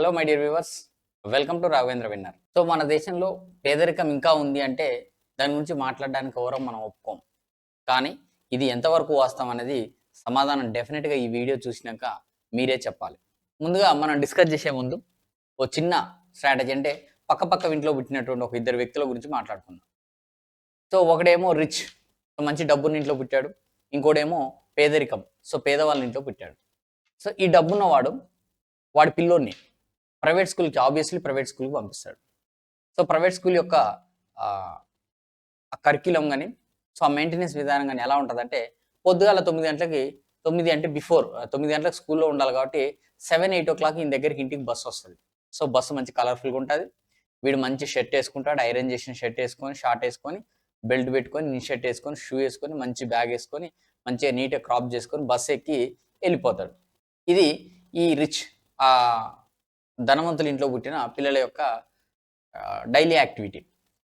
Hello my dear viewers welcome to Raghavendra winner so మన దేశంలో పేదరికం ఇంకా ఉంది అంటే దాని గురించి మాట్లాడడానికి ఎవరో మనం ఒప్పుకోం. కానీ ఇది ఎంతవరకు వాస్తవం అనేది సమాధానం డెఫినెట్గా ఈ వీడియో చూసినాక మీరే చెప్పాలి. ముందుగా మనం డిస్కస్ చేసే ముందు ఓ చిన్న స్ట్రాటజీ అంటే పక్క పక్క ఇంట్లో పుట్టినటువంటి ఒక ఇద్దరు వ్యక్తుల గురించి మాట్లాడుకుందాం. సో ఒకడేమో రిచ్ మంచి డబ్బుని ఇంట్లో పుట్టాడు. ఇంకోడేమో పేదరికం సో పేదవాళ్ళ ఇంట్లో పుట్టాడు. సో ఈ డబ్బున్నవాడు వాడి పిల్లోని ప్రైవేట్ స్కూల్కి ఆబ్వియస్లీ ప్రైవేట్ స్కూల్కి పంపిస్తాడు. సో ప్రైవేట్ స్కూల్ యొక్క కరిక్యులం కానీ సో ఆ మెయింటెనెన్స్ విధానం కానీ ఎలా ఉంటుందంటే పొద్దుగాల తొమ్మిది గంటలకి తొమ్మిది అంటే బిఫోర్ తొమ్మిది గంటలకు స్కూల్లో ఉండాలి కాబట్టి సెవెన్ ఎయిట్ ఓ క్లాక్ ఈయన దగ్గరికి ఇంటికి బస్సు వస్తుంది. సో బస్సు మంచి కలర్ఫుల్గా ఉంటుంది. వీడు మంచి షర్ట్ వేసుకుంటాడు ఐరన్ చేసిన షర్ట్ వేసుకొని షార్ట్ వేసుకొని బెల్ట్ పెట్టుకొని నీ షర్ట్ వేసుకొని షూ వేసుకొని మంచి బ్యాగ్ వేసుకొని మంచిగా నీట్గా క్రాప్ చేసుకొని బస్సు ఎక్కి వెళ్ళిపోతాడు. ఇది ఈ రిచ్ ధనవంతుల ఇంట్లో పుట్టిన పిల్లల యొక్క daily activity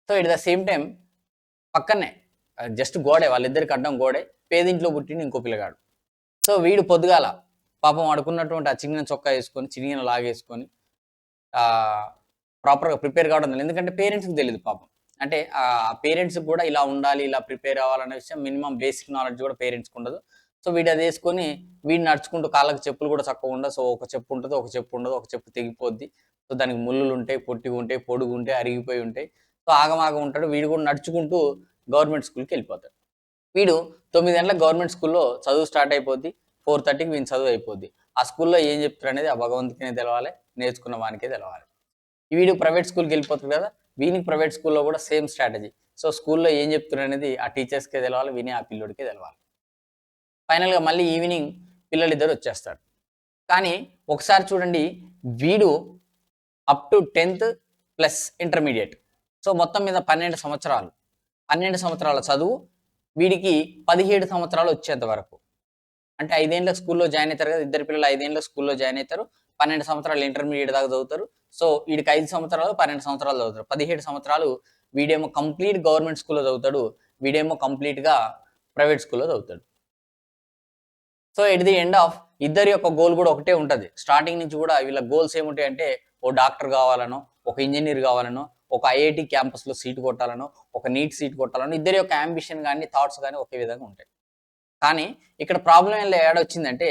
so it the same time పక్కనే జస్ట్ గోడే వాళ్ళిద్దరికి అడ్డం గోడే పేదింట్లో పుట్టిన ఇంకో పిల్లగాడు. సో వీడు పొద్దుగాల పాపం ఆడుకున్నటువంటి ఆ చిన్న చొక్కా వేసుకొని చిన్న లాగేసుకొని ప్రాపర్గా ప్రిపేర్ కావడం లేదు ఎందుకంటే పేరెంట్స్కి తెలియదు పాపం. అంటే ఆ పేరెంట్స్కి కూడా ఇలా ఉండాలి ఇలా ప్రిపేర్ అవ్వాలనే విషయం మినిమం బేసిక్ నాలెడ్జ్ కూడా పేరెంట్స్కి ఉండదు. సో వీడు అది వేసుకొని వీడు నడుచుకుంటూ కాళ్ళకి చెప్పులు కూడా చక్కగా ఉండదు సో ఒక చెప్పు ఉంటుంది ఒక చెప్పు ఉండదు ఒక చెప్పు తెగిపోద్ది. సో దానికి ముళ్ళులు ఉంటాయి పొట్టిగా ఉంటాయి పొడుగు ఉంటాయి అరిగిపోయి ఉంటాయి. సో ఆగమాగం ఉంటాడు. వీడు కూడా నడుచుకుంటూ గవర్నమెంట్ స్కూల్కి వెళ్ళిపోతాడు. వీడు తొమ్మిది గంటల గవర్నమెంట్ స్కూల్లో చదువు స్టార్ట్ అయిపోద్ది. ఫోర్ థర్టీకి వీని చదువు అయిపోద్ది. ఆ స్కూల్లో ఏం చెప్తారు అనేది ఆ భగవంతుకినే తెలవాలి నేర్చుకున్న వానికే తెలవాలి. వీడు ప్రైవేట్ స్కూల్కి వెళ్ళిపోతాడు కదా వీనికి ప్రైవేట్ స్కూల్లో కూడా సేమ్ స్ట్రాటజీ. సో స్కూల్లో ఏం చెప్తున్నారు అనేది ఆ టీచర్స్కే తెలవాలి విని ఆ పిల్లోడికే తెలవాలి. ఫైనల్గా మళ్ళీ ఈవినింగ్ పిల్లలిద్దరు వచ్చేస్తారు. కానీ ఒకసారి చూడండి వీడు up to tenth plus intermediate. So మొత్తం మీద పన్నెండు సంవత్సరాలు. పన్నెండు సంవత్సరాల చదువు వీడికి పదిహేడు సంవత్సరాలు వచ్చేంత వరకు. అంటే ఐదేళ్ళ స్కూల్లో జాయిన్ అవుతారు కదా ఇద్దరు పిల్లలు ఐదేళ్ళ స్కూల్లో జాయిన్ అవుతారు. పన్నెండు సంవత్సరాలు ఇంటర్మీడియట్ దాకా చదువుతారు. సో వీడికి ఐదు సంవత్సరాలు పన్నెండు సంవత్సరాలు చదువుతారు. పదిహేడు సంవత్సరాలు వీడేమో కంప్లీట్ గవర్నమెంట్ స్కూల్లో చదువుతాడు వీడేమో కంప్లీట్గా ప్రైవేట్ స్కూల్లో చదువుతాడు. So at the end of ఇద్దరి యొక్క గోల్ కూడా ఒకటే ఉంటుంది. స్టార్టింగ్ నుంచి కూడా వీళ్ళ గోల్స్ ఏముంటాయి అంటే ఓ డాక్టర్ కావాలనో ఒక ఇంజనీర్ కావాలనో ఒక ఐఐటి క్యాంపస్లో సీట్ కొట్టాలనో ఒక నీట్ సీట్ కొట్టాలనో ఇద్దరి యొక్క అంబిషన్ కానీ థాట్స్ కానీ ఒకే విధంగా ఉంటాయి. కానీ ఇక్కడ ప్రాబ్లం ఏం ఏడొచ్చిందంటే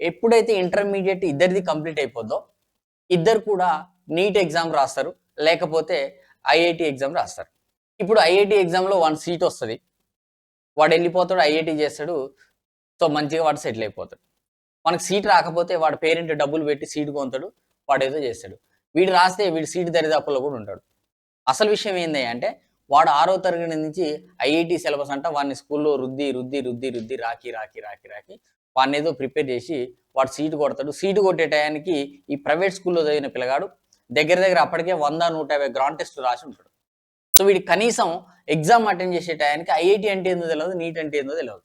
ఎప్పుడైతే ఇంటర్మీడియట్ ఇద్దరిది కంప్లీట్ అయిపోద్దో ఇద్దరు కూడా నీట్ ఎగ్జామ్ రాస్తారు. లేకపోతే ఐఐటి ఎగ్జామ్ రాస్తారు. ఇప్పుడు ఐఐటి ఎగ్జామ్లో వన్ సీట్ వస్తుంది. వాడు వెళ్ళిపోతాడు ఐఐటి చేస్తాడు. సో మంచిగా వాడు సెటిల్ అయిపోతాడు. మనకు సీట్ రాకపోతే వాడు పేరెంట్ డబ్బులు పెట్టి సీట్ కొంతాడు వాడు ఏదో చేస్తాడు. వీడు రాస్తే వీడు సీట్ దరిదాపుల్లో కూడా ఉంటాడు. అసలు విషయం ఏంది అంటే వాడు ఆరో తరగతి నుంచి ఐఐటి సిలబస్ అంట వాడిని స్కూల్లో రుద్ది రుద్ది రుద్ది రుద్ది రాకి రాకి రాకి రాకి వాడిని ఏదో ప్రిపేర్ చేసి వాడు సీటు కొడతాడు. సీటు కొట్టే టయానికి ఈ ప్రైవేట్ స్కూల్లో చదివిన పిల్లగాడు దగ్గర దగ్గర అప్పటికే వంద నూట యాభై గ్రాండ్ టెస్ట్ రాసి ఉంటాడు. సో వీడి కనీసం ఎగ్జామ్ అటెండ్ చేసే టయానికి ఐఐటి అంటే ఏందో తెలియదు నీట్ అంటే ఏందో తెలియదు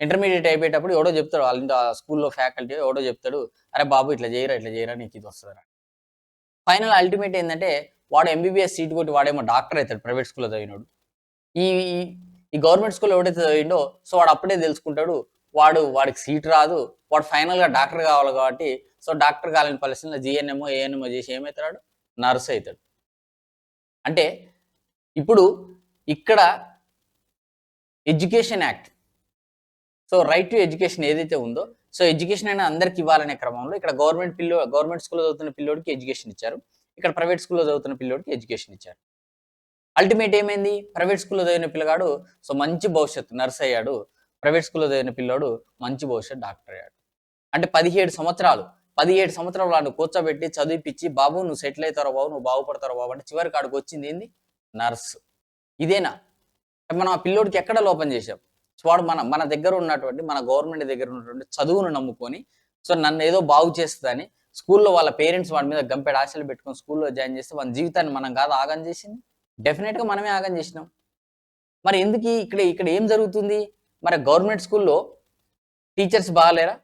ఇంటర్మీడియట్ అయిపోయేటప్పుడు ఎవడో చెప్తాడు వాళ్ళ స్కూల్లో ఫ్యాకల్టీ ఎవడో చెప్తాడు అరే బాబు ఇట్లా చేయరా ఇట్లా చేయరా నీకు ఇది వస్తుందా ఫైనల్ అల్టిమేట్ ఏంటంటే వాడు ఎంబీబీఎస్ సీట్ కొట్టి వాడేమో డాక్టర్ అవుతాడు ప్రైవేట్ స్కూల్లో చదివినాడు. ఈ ఈ గవర్నమెంట్ స్కూల్లో ఎవడైతే చదివిండో సో వాడు అప్పుడే తెలుసుకుంటాడు వాడు వాడికి సీట్ రాదు వాడు ఫైనల్గా డాక్టర్ కావాలి కాబట్టి సో డాక్టర్ కావాలని పరిస్థితుల్లో జిఎన్ఎంఓ ఏఎన్ఎంఓ చేసి ఏమవుతాడు? నర్స్ అవుతాడు. అంటే ఇప్పుడు ఇక్కడ education act so right to education ఏదైతే ఉందో సో ఎడ్యుకేషన్ అయినా అందరికి ఇవ్వాలనే క్రమంలో ఇక్కడ గవర్నమెంట్ పిల్లో గవర్నమెంట్ స్కూల్లో చదువుతున్న పిల్లోడికి ఎడ్యుకేషన్ ఇచ్చారు. ఇక్కడ ప్రైవేట్ స్కూల్లో చదువుతున్న పిల్లోడికి ఎడ్యుకేషన్ ఇచ్చారు. అల్టిమేట్ ఏమైంది? ప్రైవేట్ స్కూల్లో చదివిన పిల్లగాడు సో మంచి భవిష్యత్తు నర్స్ అయ్యాడు. ప్రైవేట్ స్కూల్లో చదివిన పిల్లోడు మంచి భవిష్యత్తు డాక్టర్ అయ్యాడు. అంటే పదిహేడు సంవత్సరాలు పదిహేడు సంవత్సరాలు వాడు కూర్చోబెట్టి చదివిపించి బాబు నువ్వు సెటిల్ అవుతారో బాబు? నువ్వు బాగుపడతారో బాబు? అంటే చివరికి ఆడికి వచ్చింది ఏంది? నర్స్ ఇదేనా? మనం ఆ పిల్లోడికి ఎక్కడ లోపం చేసాం సో వాడు మన మన దగ్గర ఉన్నటువంటి మన గవర్నమెంట్ దగ్గర ఉన్నటువంటి చదువును నమ్ముకొని సో నన్ను ఏదో బాగు చేస్తుందని స్కూల్లో వాళ్ళ పేరెంట్స్ వాడి మీద గంపెడు ఆశలు పెట్టుకొని స్కూల్లో జాయిన్ చేస్తే వాళ్ళ జీవితాన్ని మనం కాదు ఆగం చేసింది? డెఫినెట్గా మనమే ఆగం చేసినాం. మరి ఎందుకు ఇక్కడ ఇక్కడ ఏం జరుగుతుంది? మరి గవర్నమెంట్ స్కూల్లో టీచర్స్ బాగాలేరా?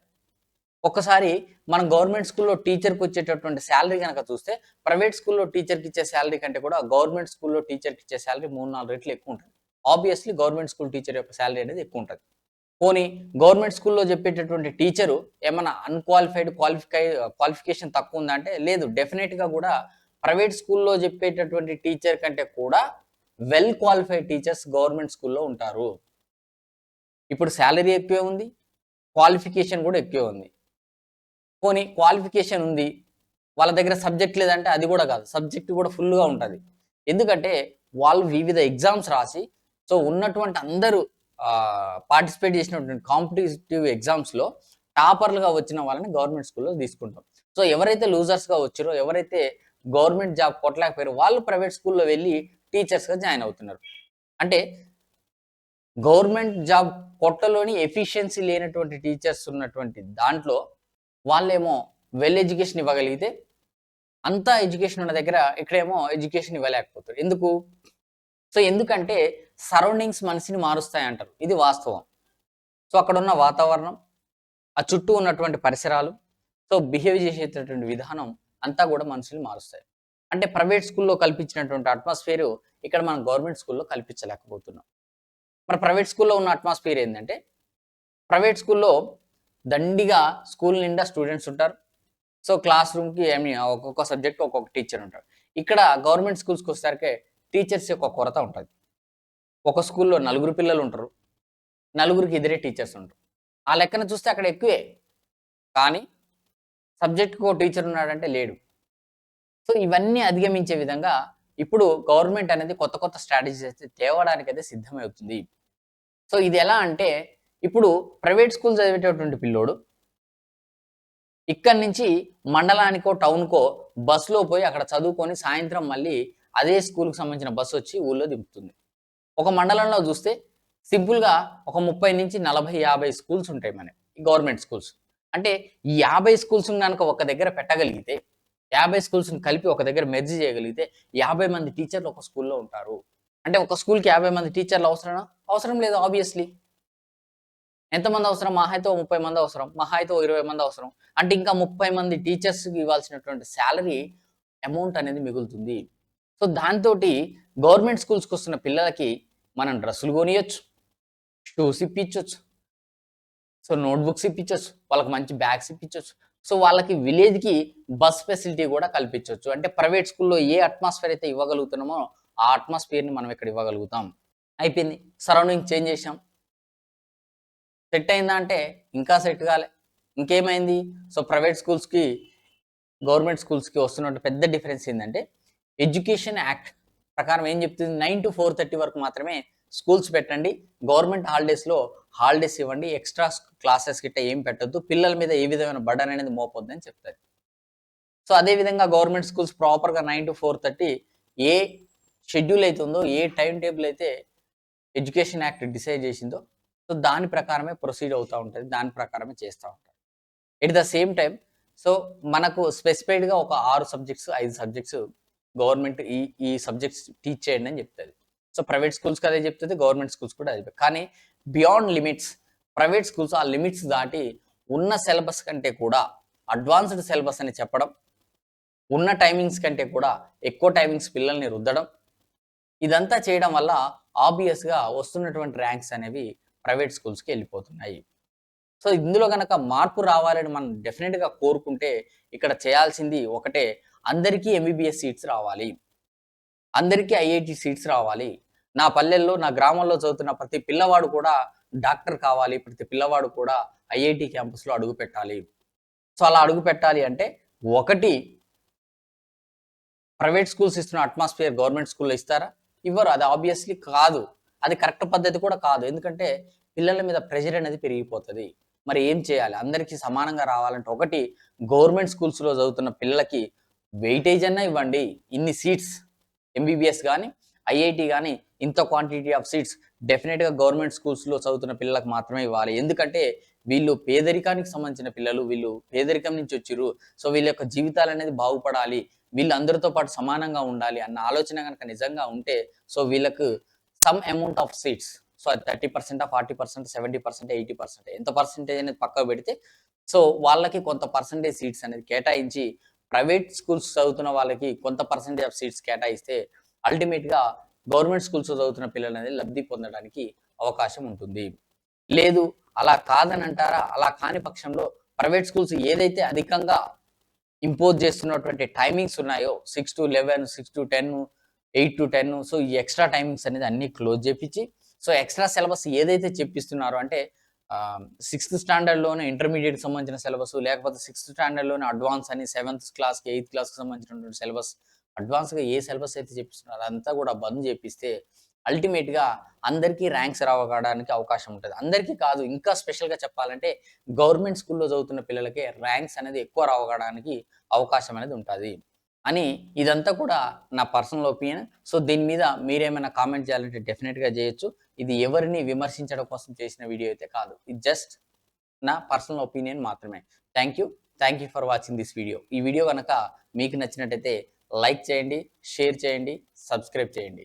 ఒక్కసారి మనం గవర్నమెంట్ స్కూల్లో టీచర్కి వచ్చేటటువంటి శాలరీ కనుక చూస్తే ప్రైవేట్ స్కూల్లో టీచర్కి ఇచ్చే శాలరీ కంటే కూడా గవర్నమెంట్ స్కూల్లో టీచర్కి ఇచ్చే శాలరీ మూడు నాలుగు రెట్లు ఎక్కువ ఉంటుంది. ఆబ్వియస్లీ గవర్నమెంట్ స్కూల్ టీచర్ యొక్క శాలరీ అనేది ఎక్కువ ఉంటుంది. పోనీ గవర్నమెంట్ స్కూల్లో చెప్పేటటువంటి టీచరు ఏమైనా అన్క్వాలిఫైడ్ క్వాలిఫై క్వాలిఫికేషన్ తక్కువ ఉందా అంటే లేదు డెఫినెట్గా కూడా ప్రైవేట్ స్కూల్లో చెప్పేటటువంటి టీచర్ కంటే కూడా వెల్ క్వాలిఫైడ్ టీచర్స్ గవర్నమెంట్ స్కూల్లో ఉంటారు. ఇప్పుడు శాలరీ ఎక్కువే ఉంది క్వాలిఫికేషన్ కూడా ఎక్కువే ఉంది. పోనీ క్వాలిఫికేషన్ ఉంది వాళ్ళ దగ్గర సబ్జెక్ట్ లేదంటే అది కూడా కాదు సబ్జెక్ట్ కూడా ఫుల్గా ఉంటుంది. ఎందుకంటే వాళ్ళు వివిధ ఎగ్జామ్స్ రాసి సో ఉన్నటువంటి అందరూ పార్టిసిపేట్ చేసినటువంటి కాంపిటేటివ్ ఎగ్జామ్స్లో టాపర్లుగా వచ్చిన వాళ్ళని గవర్నమెంట్ స్కూల్లో తీసుకుంటాం. సో ఎవరైతే లూజర్స్గా వచ్చారో ఎవరైతే గవర్నమెంట్ జాబ్ కొట్టలేకపోయారో వాళ్ళు ప్రైవేట్ స్కూల్లో వెళ్ళి టీచర్స్గా జాయిన్ అవుతున్నారు. అంటే గవర్నమెంట్ జాబ్ కొట్టలోని ఎఫిషియన్సీ లేనటువంటి టీచర్స్ ఉన్నటువంటి దాంట్లో వాళ్ళేమో వెల్ ఎడ్యుకేషన్ ఇవ్వగలిగితే అంతా ఎడ్యుకేషన్ ఉన్న దగ్గర ఇక్కడేమో ఎడ్యుకేషన్ ఇవ్వలేకపోతారు. ఎందుకు? సో ఎందుకంటే సరౌండింగ్స్ మనిషిని మారుస్తాయి అంటారు ఇది వాస్తవం. సో అక్కడ ఉన్న వాతావరణం ఆ చుట్టూ ఉన్నటువంటి పరిసరాలు సో బిహేవ్ చేసేటటువంటి విధానం అంతా కూడా మనుషులు మారుస్తాయి. అంటే ప్రైవేట్ స్కూల్లో కల్పించినటువంటి అట్మాస్ఫియర్ ఇక్కడ మనం గవర్నమెంట్ స్కూల్లో కల్పించలేకపోతున్నాం. మరి ప్రైవేట్ స్కూల్లో ఉన్న అట్మాస్ఫియర్ ఏంటంటే ప్రైవేట్ స్కూల్లో దండిగా స్కూల్ నిండా స్టూడెంట్స్ ఉంటారు. సో క్లాస్ రూమ్కి ఏమి ఒక్కొక్క సబ్జెక్ట్ ఒక్కొక్క టీచర్ ఉంటారు ఇక్కడ గవర్నమెంట్ స్కూల్స్కి వచ్చేసరికి టీచర్స్ యొక్క కొరత ఉంటుంది. ఒక స్కూల్లో నలుగురు పిల్లలు ఉంటారు. నలుగురికి ఇద్దరే టీచర్స్ ఉంటారు. ఆ లెక్కన చూస్తే అక్కడ ఎక్కువే. కానీ సబ్జెక్ట్కి ఒక టీచర్ ఉన్నాడంటే లేడు. సో ఇవన్నీ అధిగమించే విధంగా ఇప్పుడు గవర్నమెంట్ అనేది కొత్త కొత్త స్ట్రాటజీస్ అయితే తేవడానికి అయితే సిద్ధమవుతుంది. సో ఇది ఎలా అంటే ఇప్పుడు ప్రైవేట్ స్కూల్ చదివేటటువంటి పిల్లోడు ఇక్కడి నుంచి మండలానికో టౌన్కో బస్సులో పోయి అక్కడ చదువుకొని సాయంత్రం మళ్ళీ అదే స్కూల్కి సంబంధించిన బస్సు వచ్చి ఊళ్ళో దింపుతుంది. ఒక మండలంలో చూస్తే సింపుల్గా ఒక ముప్పై నుంచి నలభై యాభై స్కూల్స్ ఉంటాయి మన గవర్నమెంట్ స్కూల్స్. అంటే ఈ యాభై స్కూల్స్ కనుక ఒక దగ్గర పెట్టగలిగితే యాభై స్కూల్స్ని కలిపి ఒక దగ్గర మెర్జ్ చేయగలిగితే యాభై మంది టీచర్లు ఒక స్కూల్లో ఉంటారు. అంటే ఒక స్కూల్కి యాభై మంది టీచర్లు అవసరమా? అవసరం లేదు ఆబ్వియస్లీ ఎంతమంది అవసరం? మహా అయితే ముప్పై మంది అవసరం మహా అయితే ఇరవై మంది అవసరం. అంటే ఇంకా ముప్పై మంది టీచర్స్కి ఇవ్వాల్సినటువంటి శాలరీ అమౌంట్ అనేది మిగులుతుంది. సో దాంతో గవర్నమెంట్ స్కూల్స్కి వస్తున్న పిల్లలకి మనం డ్రెస్సులు కొనియొచ్చు షూస్ ఇప్పించవచ్చు సో నోట్బుక్స్ ఇప్పించవచ్చు వాళ్ళకి మంచి బ్యాగ్స్ ఇప్పించవచ్చు సో వాళ్ళకి విలేజ్కి బస్ ఫెసిలిటీ కూడా కల్పించవచ్చు అంటే ప్రైవేట్ స్కూల్లో ఏ అట్మాస్ఫియర్ అయితే ఇవ్వగలుగుతున్నామో ఆ అట్మాస్ఫియర్ని మనం ఇక్కడ ఇవ్వగలుగుతాం. అయిపోయింది. సరౌండింగ్ చేంజ్ చేసాం సెట్ అయిందా అంటే ఇంకా సెట్ కాలే. ఇంకేమైంది? సో ప్రైవేట్ స్కూల్స్కి గవర్నమెంట్ స్కూల్స్కి వస్తున్నట్టు పెద్ద డిఫరెన్స్ ఏంటంటే ఎడ్యుకేషన్ యాక్ట్ ప్రకారం ఏం చెప్తుంది? నైన్ టు ఫోర్ థర్టీ వరకు మాత్రమే స్కూల్స్ పెట్టండి. గవర్నమెంట్ హాలిడేస్లో హాలిడేస్ ఇవ్వండి. ఎక్స్ట్రా క్లాసెస్ గిట్ట ఏం పెట్టద్దు. పిల్లల మీద ఏ విధమైన బర్డన్ అనేది మోపొద్దని చెప్తారు. సో అదేవిధంగా గవర్నమెంట్ స్కూల్స్ ప్రాపర్గా నైన్ టు ఫోర్ థర్టీ ఏ షెడ్యూల్ అయితే ఉందో ఏ టైం టేబుల్ అయితే ఎడ్యుకేషన్ యాక్ట్ డిసైడ్ చేసిందో సో దాని ప్రకారమే ప్రొసీడ్ అవుతూ ఉంటుంది. దాని ప్రకారమే చేస్తూ ఉంటారు at the same time so మనకు స్పెసిఫైడ్గా ఒక ఆరు సబ్జెక్ట్స్ ఐదు సబ్జెక్ట్స్ గవర్నమెంట్ ఈ ఈ సబ్జెక్ట్స్ టీచ్ చేయండి అని చెప్తుంది సో ప్రైవేట్ స్కూల్స్కి అదే చెప్తుంది గవర్నమెంట్ స్కూల్స్ కూడా అదే కానీ బియాండ్ లిమిట్స్ ప్రైవేట్ స్కూల్స్ ఆ లిమిట్స్ దాటి ఉన్న సిలబస్ కంటే కూడా అడ్వాన్స్డ్ సిలబస్ అని చెప్పడం ఉన్న టైమింగ్స్ కంటే కూడా ఎక్కువ టైమింగ్స్ పిల్లల్ని రుద్దడం ఇదంతా చేయడం వల్ల ఆబ్వియస్గా వస్తున్నటువంటి ర్యాంక్స్ అనేవి ప్రైవేట్ స్కూల్స్కి వెళ్ళిపోతున్నాయి. సో ఇందులో కనుక మార్పు రావాలని మనం డెఫినెట్గా కోరుకుంటే ఇక్కడ చేయాల్సింది ఒకటే అందరికీ ఎంబీబీఎస్ సీట్స్ రావాలి. అందరికీ ఐఐటి సీట్స్ రావాలి. నా పల్లెల్లో నా గ్రామంలో చదువుతున్న ప్రతి పిల్లవాడు కూడా డాక్టర్ కావాలి. ప్రతి పిల్లవాడు కూడా ఐఐటి క్యాంపస్లో అడుగు పెట్టాలి. సో అలా అడుగు పెట్టాలి అంటే ఒకటి ప్రైవేట్ స్కూల్స్ ఇస్తున్న అట్మాస్ఫియర్ గవర్నమెంట్ స్కూల్లో ఇస్తారా? ఇవ్వరు. అది ఆబ్వియస్లీ కాదు. అది కరెక్ట్ పద్ధతి కూడా కాదు. ఎందుకంటే పిల్లల మీద ప్రెషర్ అనేది పెరిగిపోతుంది. మరి ఏం చేయాలి? అందరికీ సమానంగా రావాలంటే ఒకటి గవర్నమెంట్ స్కూల్స్లో చదువుతున్న పిల్లలకి వెయిటేజ్ అన్నా ఇవ్వండి. ఇన్ని సీట్స్ ఎంబీబీఎస్ కానీ ఐఐటి కానీ ఇంత క్వాంటిటీ ఆఫ్ సీట్స్ డెఫినెట్గా గవర్నమెంట్ స్కూల్స్లో చదువుతున్న పిల్లలకు మాత్రమే ఇవ్వాలి. ఎందుకంటే వీళ్ళు పేదరికానికి సంబంధించిన పిల్లలు వీళ్ళు పేదరికం నుంచి వచ్చిర్రు. సో వీళ్ళ యొక్క జీవితాలు అనేది బాగుపడాలి. వీళ్ళు అందరితో పాటు సమానంగా ఉండాలి అన్న ఆలోచన కనుక నిజంగా ఉంటే సో వీళ్ళకు some amount of seats so అది thirty percent forty percent seventy percent eighty percent ఎంత పర్సెంటేజ్ అనేది పక్కకు పెడితే సో వాళ్ళకి కొంత పర్సెంటేజ్ సీట్స్ అనేది కేటాయించి ప్రైవేట్ స్కూల్స్ చదువుతున్న వాళ్ళకి కొంత పర్సెంటేజ్ ఆఫ్ సీట్స్ కేటాయిస్తే అల్టిమేట్గా గవర్నమెంట్ స్కూల్స్ చదువుతున్న పిల్లలు అనేది లబ్ధి పొందడానికి అవకాశం ఉంటుంది. లేదు అలా కాదని అంటారా? అలా కాని పక్షంలో ప్రైవేట్ స్కూల్స్ ఏదైతే అధికంగా ఇంపోజ్ చేస్తున్నటువంటి టైమింగ్స్ ఉన్నాయో six to eleven six to ten eight to ten so ఈ ఎక్స్ట్రా టైమింగ్స్ అనేది అన్ని క్లోజ్ చేపించి సో ఎక్స్ట్రా సిలబస్ ఏదైతే చెప్పిస్తున్నారో అంటే సిక్స్త్ స్టాండర్డ్లోనే ఇంటర్మీడియట్కి సంబంధించిన సిలబస్ లేకపోతే సిక్స్త్ స్టాండర్డ్లోనే అడ్వాన్స్ అని సెవెంత్ క్లాస్కి ఎయిత్ క్లాస్కి సంబంధించినటువంటి సిలబస్ అడ్వాన్స్గా ఏ సిలబస్ అయితే చెప్పిస్తున్నారో అంతా కూడా బంద్ చేపిస్తే అల్టిమేట్గా అందరికీ ర్యాంక్స్ రావడానికి అవకాశం ఉంటుంది. అందరికీ కాదు ఇంకా స్పెషల్గా చెప్పాలంటే గవర్నమెంట్ స్కూల్లో చదువుతున్న పిల్లలకే ర్యాంక్స్ అనేది ఎక్కువ రావడానికి అవకాశం అనేది ఉంటుంది. అని ఇదంతా కూడా నా పర్సనల్ ఒపీనియన్. సో దీని మీద మీరేమైనా కామెంట్ చేయాలంటే డెఫినెట్గా చేయొచ్చు. ఇది ఎవరిని విమర్శించడం కోసం చేసిన వీడియో అయితే కాదు. ఇది జస్ట్ నా పర్సనల్ ఒపీనియన్ మాత్రమే. Thank you. Thank you for watching this video. ఈ వీడియో కనుక మీకు నచ్చినట్టయితే లైక్ చేయండి షేర్ చేయండి సబ్స్క్రైబ్ చేయండి.